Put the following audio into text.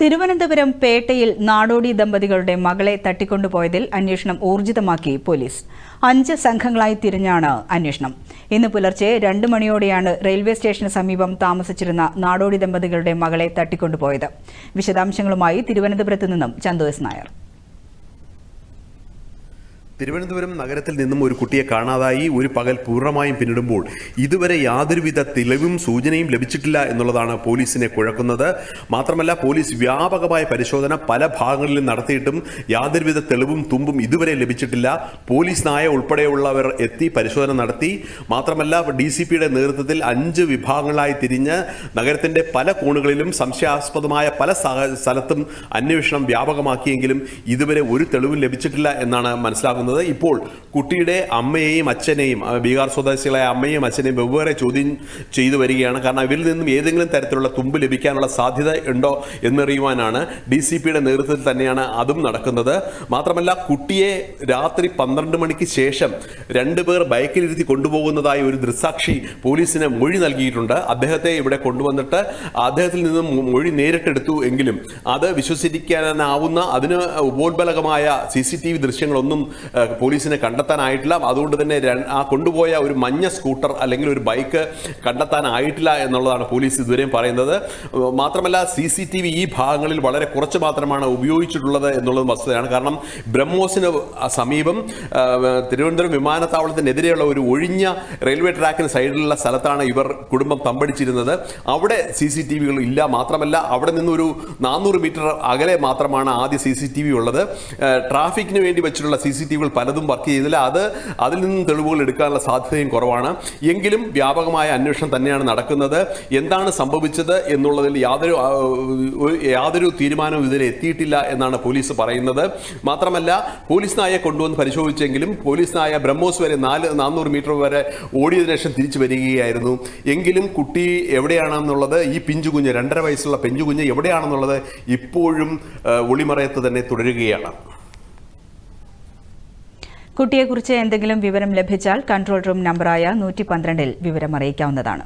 തിരുവനന്തപുരം പേട്ടയിൽ നാടോടി ദമ്പതികളുടെ മകളെ തട്ടിക്കൊണ്ടുപോയതിൽ അന്വേഷണം ഊർജിതമാക്കി പോലീസ്. അഞ്ച് സംഘങ്ങളായി തിരിഞ്ഞാണ് അന്വേഷണം. ഇന്ന് പുലർച്ചെ രണ്ട് മണിയോടെയാണ് റെയിൽവേ സ്റ്റേഷന് സമീപം താമസിച്ചിരുന്ന നാടോടി ദമ്പതികളുടെ മകളെ തട്ടിക്കൊണ്ടുപോയത്. വിശദാംശങ്ങളുമായി തിരുവനന്തപുരത്ത് നിന്നും ചന്തോസ് നായർ. തിരുവനന്തപുരം നഗരത്തിൽ നിന്നും ഒരു കുട്ടിയെ കാണാതായി ഒരു പകൽ പൂർണമായും പിന്നിടുമ്പോൾ ഇതുവരെ യാതൊരുവിധ തെളിവും സൂചനയും ലഭിച്ചിട്ടില്ല എന്നുള്ളതാണ് പോലീസിനെ കുഴക്കുന്നത്. മാത്രമല്ല പോലീസ് വ്യാപകമായ പരിശോധന പല ഭാഗങ്ങളിലും നടത്തിയിട്ടും യാതൊരുവിധ തെളിവും തുമ്പും ഇതുവരെ ലഭിച്ചിട്ടില്ല. പോലീസ് നായ ഉൾപ്പെടെയുള്ളവർ എത്തി പരിശോധന നടത്തി. മാത്രമല്ല ഡി സി പിയുടെ നേതൃത്വത്തിൽ അഞ്ച് വിഭാഗങ്ങളായി തിരിഞ്ഞ് നഗരത്തിന്റെ പല കോണുകളിലും സംശയാസ്പദമായ പല സ്ഥലത്തും അന്വേഷണം വ്യാപകമാക്കിയെങ്കിലും ഇതുവരെ ഒരു തെളിവും ലഭിച്ചിട്ടില്ല എന്നാണ് മനസ്സിലാകുന്നത് ഇപ്പോൾ കുട്ടിയുടെ അമ്മയെയും അച്ഛനെയും ബീഹാർ സ്വദേശികളായ അമ്മയും അച്ഛനെയും വെവ്വേറെ ചോദ്യം ചെയ്തു വരികയാണ്. കാരണം ഇവരിൽ നിന്നും ഏതെങ്കിലും തരത്തിലുള്ള തുമ്പ് ലഭിക്കാനുള്ള സാധ്യത ഉണ്ടോ എന്നറിയുവാനാണ് ഡി സി പിയുടെ നേതൃത്വത്തിൽ തന്നെയാണ് അതും നടക്കുന്നത്. മാത്രമല്ല കുട്ടിയെ രാത്രി പന്ത്രണ്ട് മണിക്ക് ശേഷം രണ്ടുപേർ ബൈക്കിലിരുത്തി കൊണ്ടുപോകുന്നതായി ഒരു ദൃസാക്ഷി പോലീസിന് മൊഴി നൽകിയിട്ടുണ്ട്. അദ്ദേഹത്തെ ഇവിടെ കൊണ്ടുവന്നിട്ട് അദ്ദേഹത്തിൽ നിന്നും മൊഴി നേരിട്ടെടുത്തു എങ്കിലും അത് വിശ്വസിക്കാനാവുന്ന അതിന് ഉപോത്ബലകമായ സി സി ടി വി ദൃശ്യങ്ങളൊന്നും പോലീസിന് കണ്ടെത്താനായിട്ടില്ല. അതുകൊണ്ട് തന്നെ ആ കൊണ്ടുപോയ ഒരു മഞ്ഞ സ്കൂട്ടർ അല്ലെങ്കിൽ ഒരു ബൈക്ക് കണ്ടെത്താനായിട്ടില്ല എന്നുള്ളതാണ് പോലീസ് ഇതുവരെയും പറയുന്നത്. മാത്രമല്ല സി സി ടി വി ഈ ഭാഗങ്ങളിൽ വളരെ കുറച്ച് മാത്രമാണ് ഉപയോഗിച്ചിട്ടുള്ളത് എന്നുള്ളത് വസ്തുതയാണ്. കാരണം ബ്രഹ്മോസിന് സമീപം തിരുവനന്തപുരം വിമാനത്താവളത്തിനെതിരെയുള്ള ഒരു ഒഴിഞ്ഞ റെയിൽവേ ട്രാക്കിന് സൈഡിലുള്ള സ്ഥലത്താണ് ഇവർ കുടുംബം തമ്പടിച്ചിരുന്നത്. അവിടെ സി സി ടി വികൾ ഇല്ല. മാത്രമല്ല അവിടെ നിന്നൊരു നാനൂറ് മീറ്റർ അകലെ മാത്രമാണ് ആദ്യ സി സി ടി വി ഉള്ളത്. ട്രാഫിക്കിന് വേണ്ടി വെച്ചിട്ടുള്ള സി സി ടി പലതും വർക്ക് ചെയ്തില്ല. അത് അതിൽ നിന്നും തെളിവുകൾ എടുക്കാനുള്ള സാധ്യതയും കുറവാണ്. എങ്കിലും വ്യാപകമായ അന്വേഷണം തന്നെയാണ് നടക്കുന്നത്. എന്താണ് സംഭവിച്ചത് എന്നുള്ളതിൽ യാതൊരു യാതൊരു തീരുമാനവും ഇതിൽ എത്തിയിട്ടില്ല എന്നാണ് പോലീസ് പറയുന്നത്. മാത്രമല്ല പോലീസ് നായെ കൊണ്ടുവന്ന് പരിശോധിച്ചെങ്കിലും പോലീസ് നായ ബ്രഹ്മോസ് വരെ നാല് നാനൂറ് മീറ്റർ വരെ ഓടിയതിനു ശേഷം തിരിച്ചു വരികയായിരുന്നു. എങ്കിലും കുട്ടി എവിടെയാണെന്നുള്ളത് ഈ പിഞ്ചുകുഞ്ഞ് രണ്ടര വയസ്സുള്ള പിഞ്ചുകുഞ്ഞ് എവിടെയാണെന്നുള്ളത് ഇപ്പോഴും ഒളിമറയത്ത് തന്നെ തുടരുകയാണ്. കുട്ടിയെക്കുറിച്ച് എന്തെങ്കിലും വിവരം ലഭിച്ചാൽ കൺട്രോൾ റൂം നമ്പറായ നൂറ്റി പന്ത്രണ്ടിൽ വിവരം അറിയിക്കാവുന്നതാണ്